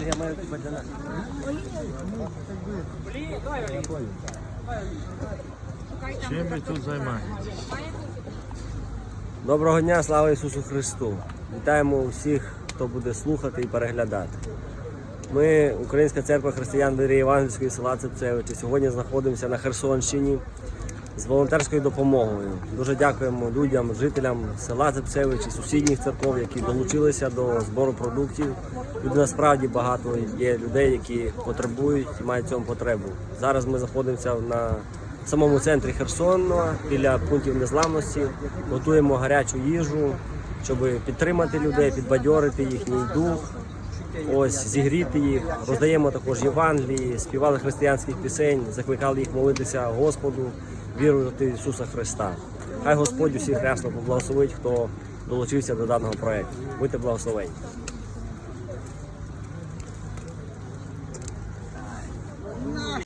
Я маю для нас. Чим ви тут займаєтесь? Доброго дня, слава Ісусу Христу! Вітаємо усіх, хто буде слухати і переглядати. Ми, Українська церква християн Вірі Євангельської села Цепцевичі, сьогодні знаходимося на Херсонщині з волонтерською допомогою. Дуже дякуємо людям, жителям села Цепцевичі, сусідніх церков, які долучилися до збору продуктів. Люди насправді багато є людей, які потребують і мають цьому потребу. Зараз ми знаходимося на самому центрі Херсона біля пунктів незламності. Готуємо гарячу їжу, щоб підтримати людей, підбадьорити їхній дух. Ось зігріти їх, роздаємо також Євангелії, співали християнських пісень, закликали їх молитися Господу, Вірую в Ісуса Христа. Хай Господь усіх рясно поблагословить, хто долучився до даного проєкту. Будьте благословені.